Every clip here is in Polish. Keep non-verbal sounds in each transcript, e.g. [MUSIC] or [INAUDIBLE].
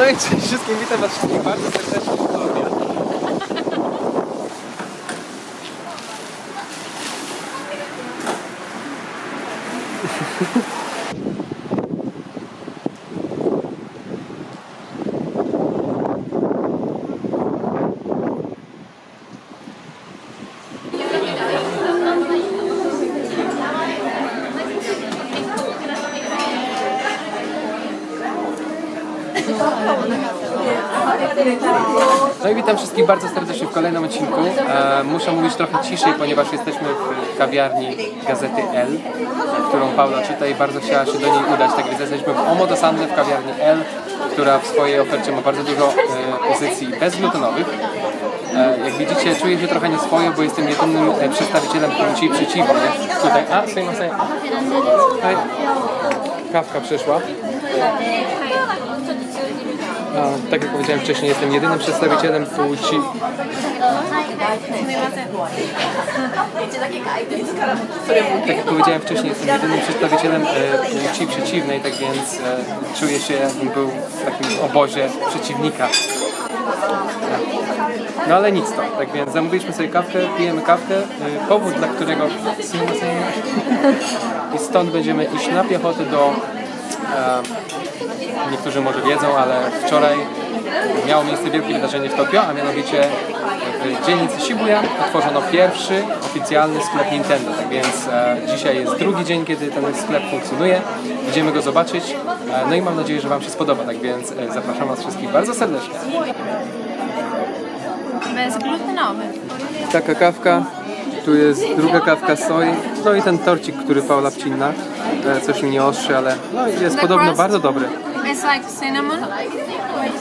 No i cześć wszystkim, witam was wszystkich bardzo serdecznie w Tokio. No i witam wszystkich bardzo serdecznie w kolejnym odcinku. E, muszę mówić trochę ciszej, ponieważ jesteśmy w kawiarni Gazety L, którą Paula czyta i bardzo chciała się do niej udać. Tak więc jesteśmy w Omo do Sande w kawiarni L, która w swojej ofercie ma bardzo dużo e, pozycji bezglutenowych. E, jak widzicie, czuję się trochę nieswojo, bo jestem jedynym e, przedstawicielem płci przeciwnej. Tutaj, a, sobie ma sobie. Hej. Kawka przyszła. A, tak jak powiedziałem wcześniej, jestem jedynym przedstawicielem płci. Tak jak powiedziałem wcześniej, jestem jedynym przedstawicielem e, płci przeciwnej, tak więc e, czuję się jakbym był w takim obozie przeciwnika. No ale nic to, tak więc zamówiliśmy sobie kawkę, pijemy kawkę. E, powód, dla którego i stąd będziemy iść na piechotę do e, niektórzy może wiedzą, ale wczoraj miało miejsce wielkie wydarzenie w Tokio, a mianowicie w dzielnicy Shibuya otworzono pierwszy oficjalny sklep Nintendo. Tak więc e, dzisiaj jest drugi dzień, kiedy ten sklep funkcjonuje. Idziemy go zobaczyć. E, no i mam nadzieję, że Wam się spodoba. Tak więc e, zapraszam Was wszystkich bardzo serdecznie. Bezglutenowy. Taka kawka. Tu jest druga kawka soi. No i ten torcik, który Paula wcina. E, Coś mi nie ostrzy, ale no, jest podobno bardzo dobry. It's like cinnamon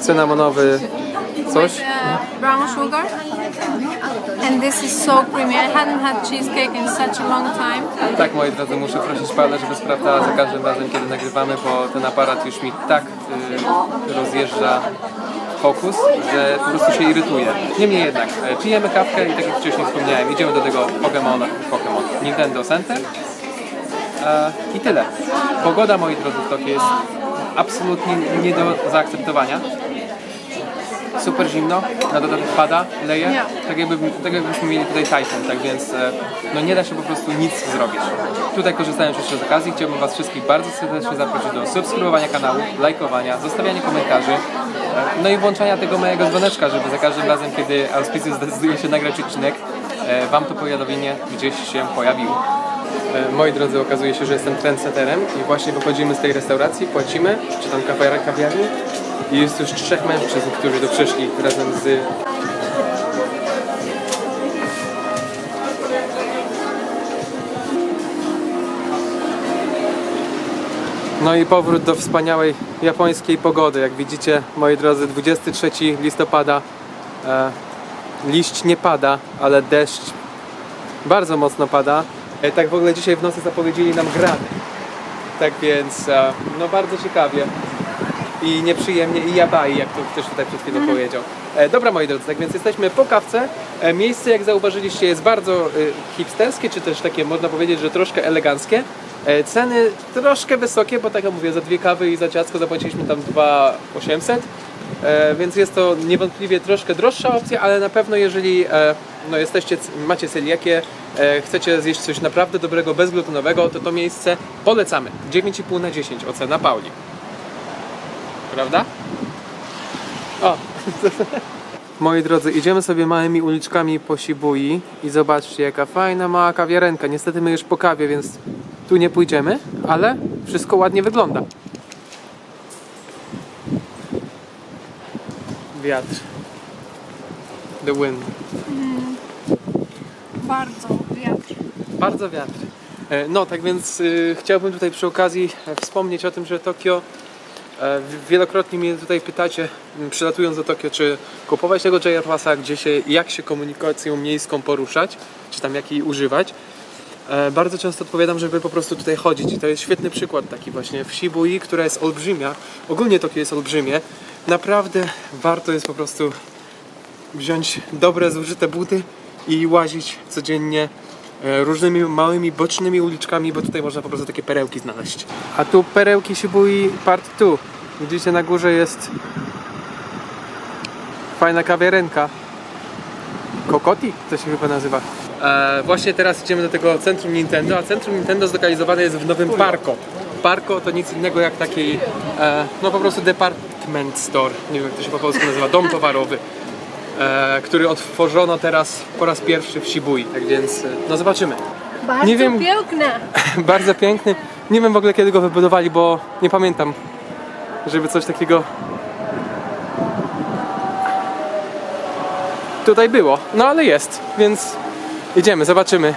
Cynamonowy coś. with uh, brown sugar. And this is so creamy. I hadn't had cheesecake in such a long time. Tak, moi drodzy, muszę prosić Paulę, żeby sprawdzała za każdym razem, kiedy nagrywamy, bo ten aparat już mi tak y, rozjeżdża fokus, że po prostu się irytuje. Niemniej jednak, e, pijemy kawkę i tak jak wcześniej wspomniałem, idziemy do tego Pokemona, Pokemon Nintendo Center. E, I tyle. Pogoda, moi drodzy, w Tokio jest absolutnie nie do zaakceptowania. Super zimno, na dodatek pada, leje, Nie. tak, jakby, tak jakbyśmy mieli tutaj tajfun, tak więc e, no nie da się po prostu nic zrobić. Tutaj korzystając jeszcze z okazji, chciałbym Was wszystkich bardzo serdecznie zaprosić do subskrybowania kanału, lajkowania, zostawiania komentarzy, e, no i włączania tego mojego dzwoneczka, żeby za każdym razem, kiedy Auspicius zdecyduje się nagrać odcinek, e, Wam to powiadomienie gdzieś się pojawiło. E, Moi drodzy, okazuje się, że jestem trendsetterem i właśnie wychodzimy z tej restauracji, płacimy, czy tam kawiar- kawiarni i jest już trzech mężczyzn, którzy tu przyszli razem z... No i powrót do wspaniałej japońskiej pogody. Jak widzicie, moi drodzy, 23 listopada. E, liść nie pada, ale deszcz bardzo mocno pada. E, Tak w ogóle dzisiaj w nocy zapowiedzieli nam grady. Tak więc, e, no bardzo ciekawie i nieprzyjemnie i jabai, jak to ktoś tutaj przed chwilą powiedział. E, dobra moi drodzy, tak więc jesteśmy po kawce. E, miejsce jak zauważyliście jest bardzo e, hipsterskie, czy też takie można powiedzieć, że troszkę eleganckie. Ceny troszkę wysokie, bo tak jak mówię, za dwie kawy i za ciastko zapłaciliśmy tam 2,800. E, więc jest to niewątpliwie troszkę droższa opcja, ale na pewno jeżeli e, no jesteście, macie celiakię, e, chcecie zjeść coś naprawdę dobrego, bezglutenowego, to to miejsce polecamy. 9,5 na 10 ocena Pauli. Prawda? O! [LAUGHS] Moi drodzy, idziemy sobie małymi uliczkami po Shibui i zobaczcie jaka fajna mała kawiarenka. Niestety my już po kawie, więc tu nie pójdziemy, ale wszystko ładnie wygląda. Wiatr. The wind. Bardzo wiatr. Bardzo wiatr. E, No, tak więc y, chciałbym tutaj przy okazji e, wspomnieć o tym, że Tokio wielokrotnie mnie tutaj pytacie, przylatując do Tokio, czy kupować tego JR Passa, gdzie się, jak się komunikacją miejską poruszać, czy tam jak jej używać. E, Bardzo często odpowiadam, żeby po prostu tutaj chodzić i to jest świetny przykład taki właśnie w Shibui, która jest olbrzymia. Ogólnie Tokio jest olbrzymie. Naprawdę warto jest po prostu wziąć dobre, zużyte buty i łazić codziennie e, różnymi małymi, bocznymi uliczkami, bo tutaj można po prostu takie perełki znaleźć. A tu perełki Shibui Part 2. Widzicie na górze jest Fajna kawiarenka. Kokoti? To się chyba nazywa. E, właśnie teraz idziemy do tego centrum Nintendo, a centrum Nintendo zlokalizowane jest w Nowym Parko. Parko to nic innego jak taki, e, no po prostu department store, nie wiem jak to się po polsku nazywa, dom towarowy, e, który otworzono teraz po raz pierwszy w Shibui, tak więc e, no zobaczymy. Bardzo Nie wiem. piękne. [LAUGHS] Bardzo piękny. Nie wiem w ogóle kiedy go wybudowali, bo nie pamiętam, żeby coś takiego tutaj było. No ale jest, więc idziemy, zobaczymy.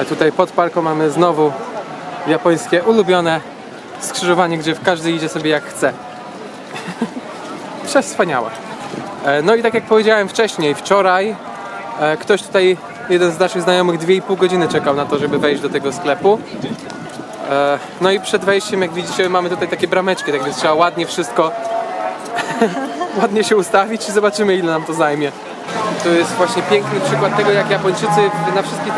A tutaj pod parką mamy znowu japońskie ulubione skrzyżowanie, gdzie każdy idzie sobie jak chce. [LAUGHS] Przewspaniałe. E, No i tak jak powiedziałem wcześniej, wczoraj e, ktoś tutaj, jeden z naszych znajomych 2,5 godziny czekał na to, żeby wejść do tego sklepu. E, No i przed wejściem, jak widzicie, mamy tutaj takie brameczki, tak więc trzeba ładnie wszystko [LAUGHS] ładnie się ustawić i zobaczymy ile nam to zajmie. To jest właśnie piękny przykład tego, jak Japończycy na wszystkich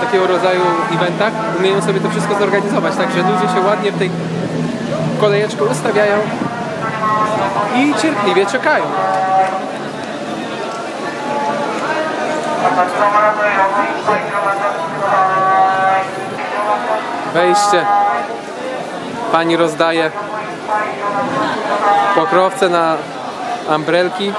takiego, rodzaju eventach umieją sobie to wszystko zorganizować, tak że ludzie się ładnie w tej kolejeczku ustawiają i cierpliwie czekają. Wejście. Pani rozdaje pokrowce na umbrelki.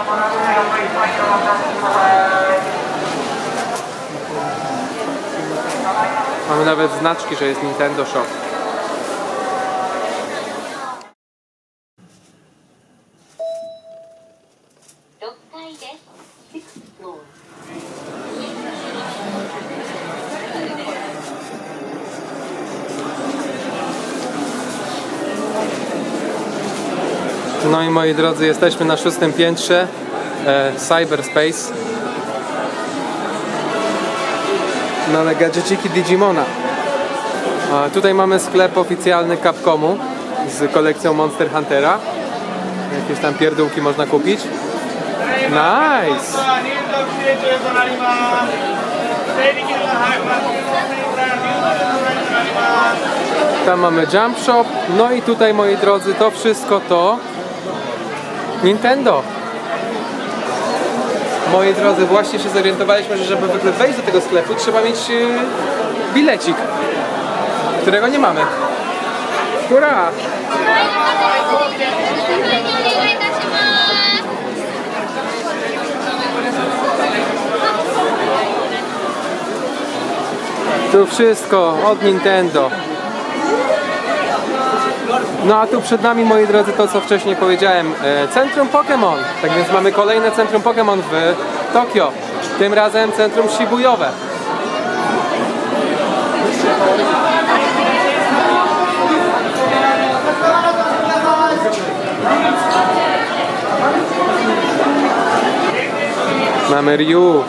Mamy nawet znaczki, że jest Nintendo Shop. No i moi drodzy, jesteśmy na szóstym piętrze e, Cyberspace. No ale gadżeciki Digimona. Tutaj mamy sklep oficjalny Capcomu z kolekcją Monster Huntera. Jakieś tam pierdółki można kupić. Nice! Tam mamy Jump Shop. No i tutaj moi drodzy to wszystko to Nintendo. Moi drodzy, właśnie się zorientowaliśmy, że żeby w ogóle wejść do tego sklepu trzeba mieć yy, bilecik, którego nie mamy. Hurra! Tu wszystko od Nintendo. No a tu przed nami, moi drodzy, to co wcześniej powiedziałem, e, Centrum Pokémon. Tak więc mamy kolejne Centrum Pokémon w Tokio. Tym razem Centrum Shibuyowe. Mamy Ryu.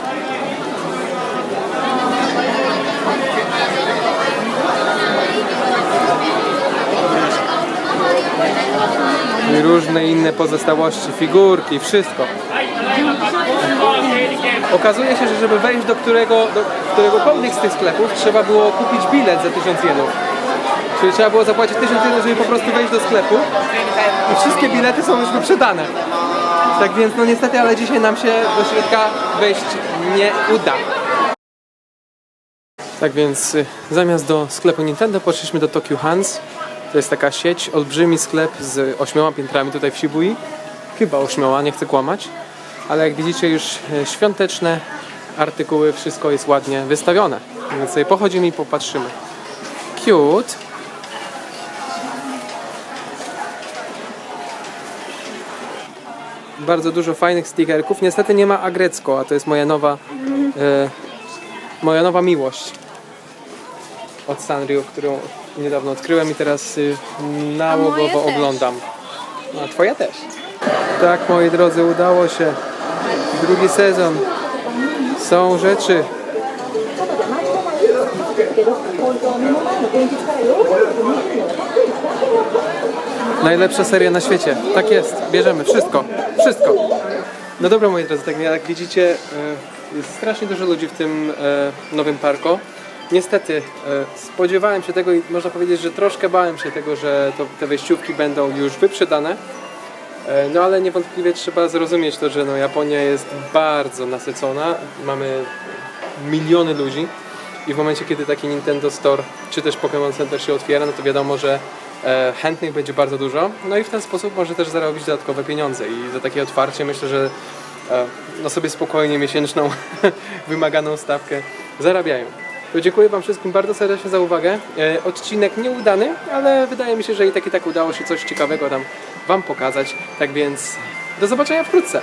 Różne inne pozostałości, figurki, wszystko. Okazuje się, że żeby wejść do, którego, do któregokolwiek z tych sklepów trzeba było kupić bilet za 1000 jenów. Czyli trzeba było zapłacić 1000 jenów, żeby po prostu wejść do sklepu i wszystkie bilety są już wyprzedane. Tak więc no niestety, ale dzisiaj nam się do środka wejść nie uda. Tak więc y, zamiast do sklepu Nintendo poszliśmy do Tokyo Hands. To jest taka sieć, olbrzymi sklep z ośmioma piętrami tutaj w Shibui. Chyba ośmioma, nie chcę kłamać. Ale jak widzicie już e, świąteczne artykuły, wszystko jest ładnie wystawione. Więc sobie pochodzimy i popatrzymy. Cute. Bardzo dużo fajnych stickerków. Niestety nie ma agrecko, a to jest moja nowa, e, moja nowa miłość od Sanrio, którą niedawno odkryłem i teraz y, nałogowo oglądam. A twoja też. Tak, moi drodzy, udało się. Drugi sezon. Są rzeczy. Najlepsza seria na świecie. Tak jest. Bierzemy wszystko. Wszystko. No dobra, moi drodzy, tak jak widzicie, e, jest strasznie dużo ludzi w tym e, nowym parku. Niestety, e, spodziewałem się tego i można powiedzieć, że troszkę bałem się tego, że to, te wejściówki będą już wyprzedane. E, No ale niewątpliwie trzeba zrozumieć to, że no, Japonia jest bardzo nasycona. Mamy miliony ludzi i w momencie, kiedy taki Nintendo Store czy też Pokémon Center się otwiera, no to wiadomo, że e, chętnych będzie bardzo dużo. No i w ten sposób może też zarobić dodatkowe pieniądze i za takie otwarcie myślę, że no sobie spokojnie miesięczną [LAUGHS] wymaganą stawkę zarabiają. To dziękuję Wam wszystkim bardzo serdecznie za uwagę. E, odcinek nieudany, ale wydaje mi się, że i tak i tak udało się coś ciekawego tam Wam pokazać. Tak więc do zobaczenia wkrótce.